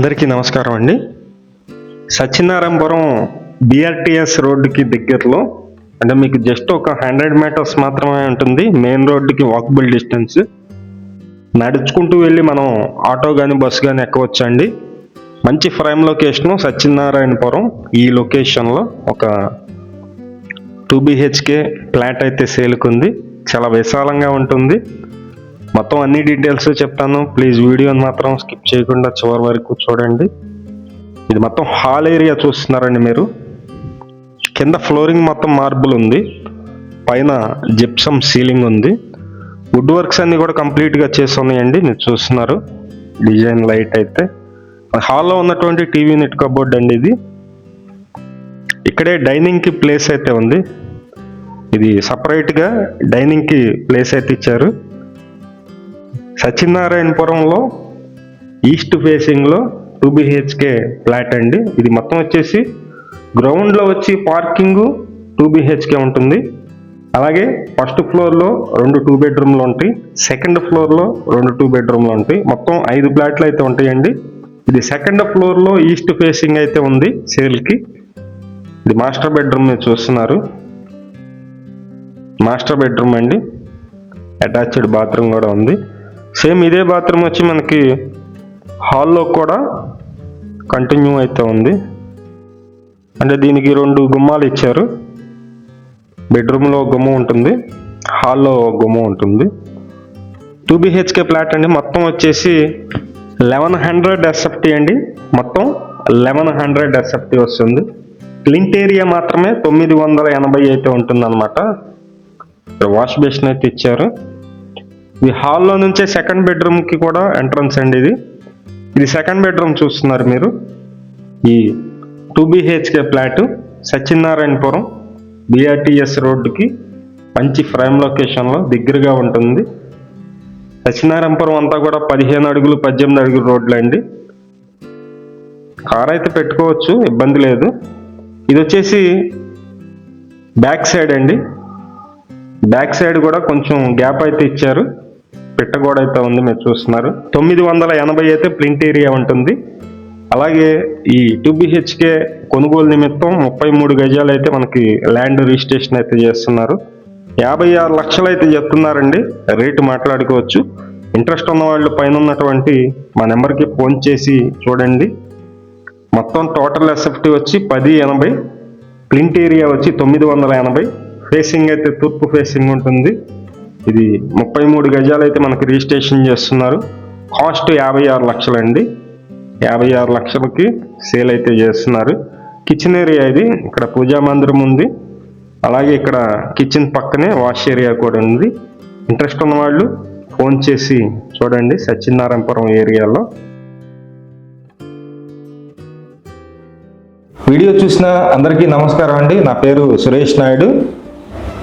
అందరికీ నమస్కారం అండి. సత్యనారాయణపురం బిఆర్టీఎస్ రోడ్డుకి దగ్గరలో అంటే మీకు జస్ట్ ఒక హండ్రెడ్ మీటర్స్ మాత్రమే ఉంటుంది మెయిన్ రోడ్డుకి వాకబుల్ డిస్టెన్స్ నడుచుకుంటూ వెళ్ళి మనం ఆటో కానీ బస్సు కానీ ఎక్కవచ్చండి. మంచి ప్రైమ్ లొకేషను సత్యనారాయణపురం ఈ లొకేషన్లో ఒక టూ బిహెచ్కే ఫ్లాట్ అయితే సేల్కుంది చాలా విశాలంగా ఉంటుంది. మొత్తం అన్ని డీటెయిల్స్ చెప్తాను. ప్లీజ్ వీడియోని మాత్రం స్కిప్ చేయకుండా చివరి వరకు చూడండి. ఇది మొత్తం హాల్ ఏరియా చూస్తున్నారండి మీరు. కింద ఫ్లోరింగ్ మొత్తం మార్బుల్ ఉంది. పైన జిప్సమ్ సీలింగ్ ఉంది. వుడ్ వర్క్స్ అన్నీ కూడా కంప్లీట్గా చేసి ఉన్నాయండి మీరు చూస్తున్నారు. డిజైన్ లైట్ అయితే. హాల్లో ఉన్నటువంటి టీవీ నెట్ కబోర్డ్ అండి ఇది. ఇక్కడే డైనింగ్కి ప్లేస్ అయితే ఉంది. ఇది సపరేట్గా డైనింగ్కి ప్లేస్ అయితే ఇచ్చారు. సత్యనారాయణపురంలో ఈస్ట్ ఫేసింగ్లో టూ బిహెచ్కే ఫ్లాట్ అండి. ఇది మొత్తం వచ్చేసి గ్రౌండ్లో వచ్చి పార్కింగ్ టూ బిహెచ్కే ఉంటుంది. అలాగే ఫస్ట్ ఫ్లోర్లో రెండు టూ బెడ్రూమ్లు ఉంటాయి. సెకండ్ ఫ్లోర్లో రెండు టూ బెడ్రూమ్లు ఉంటాయి. మొత్తం ఐదు ఫ్లాట్లు అయితే ఉంటాయండి. ఇది సెకండ్ ఫ్లోర్లో ఈస్ట్ ఫేసింగ్ అయితే ఉంది సేల్కి. ఇది మాస్టర్ బెడ్రూమ్ మీరు చూస్తున్నారు. మాస్టర్ బెడ్రూమ్ అండి. అటాచ్డ్ బాత్రూమ్ కూడా ఉంది. సేమ్ ఇదే బాత్రూమ్ వచ్చి మనకి హాల్లో కూడా కంటిన్యూ అయితే ఉంది. అంటే దీనికి రెండు గుమ్మాలు ఇచ్చారు. బెడ్రూమ్లో గుమ్మ ఉంటుంది. హాల్లో గుమ్మ ఉంటుంది. టూ బిహెచ్కే ఫ్లాట్ అండి. మొత్తం వచ్చేసి లెవెన్ హండ్రెడ్ ఎస్ఎఫ్టీ అండి. మొత్తం లెవెన్ హండ్రెడ్ ఎస్ఎఫ్టీ వస్తుంది. క్లింట్ ఏరియా మాత్రమే తొమ్మిది వందల ఎనభై అయితే ఉంటుందన్నమాట. వాష్ బేసిన్ అయితే ఇచ్చారు. ఈ హాల్లో నుంచే సెకండ్ బెడ్రూమ్కి కూడా ఎంట్రన్స్ అండి ఇది. ఇది సెకండ్ బెడ్రూమ్ చూస్తున్నారు మీరు. ఈ two BHK flat Satyanarayanapuram BRTS రోడ్డుకి మంచి ఫ్రేమ్ లొకేషన్లో దగ్గరగా ఉంటుంది. సత్యనారాయణపురం అంతా కూడా పదిహేను అడుగులు పద్దెనిమిది అడుగులు రోడ్లు అండి. కార్ అయితే పెట్టుకోవచ్చు ఇబ్బంది లేదు. ఇది వచ్చేసి బ్యాక్ సైడ్ అండి. బ్యాక్ సైడ్ కూడా కొంచెం గ్యాప్ అయితే ఇచ్చారు. పిట్టగోడ అయితే ఉంది మీరు చూస్తున్నారు. తొమ్మిది వందల ఎనభై అయితే ప్రింట్ ఏరియా ఉంటుంది. అలాగే ఈ టూ బిహెచ్కే కొనుగోలు నిమిత్తం ముప్పై మూడు గజాలు అయితే మనకి ల్యాండ్ రిజిస్ట్రేషన్ అయితే చేస్తున్నారు. యాభై ఆరు లక్షలు అయితే చెప్తున్నారండి. రేటు మాట్లాడుకోవచ్చు. ఇంట్రెస్ట్ ఉన్న వాళ్ళు పైన ఉన్నటువంటి మా నెంబర్కి ఫోన్ చేసి చూడండి. మొత్తం టోటల్ ఎస్ఎఫ్టీ వచ్చి పది ఎనభై. ప్రింట్ ఏరియా వచ్చి తొమ్మిది వందల ఎనభై. ఫేసింగ్ అయితే తూర్పు ఫేసింగ్ ఉంటుంది. ఇది ముప్పై మూడు గజాలు అయితే మనకి రిజిస్ట్రేషన్ చేస్తున్నారు. కాస్ట్ యాభై ఆరు లక్షలండి. యాభై ఆరు లక్షలకి సేల్ అయితే చేస్తున్నారు. కిచెన్ ఏరియా ఇది. ఇక్కడ పూజా మందిరం ఉంది. అలాగే ఇక్కడ కిచెన్ పక్కనే వాష్ ఏరియా కూడా ఉంది. ఇంట్రెస్ట్ ఉన్న వాళ్ళు ఫోన్ చేసి చూడండి సత్యనారాయణపురం ఏరియాలో. వీడియో చూసిన అందరికీ నమస్కారం అండి. నా పేరు సురేష్ నాయుడు.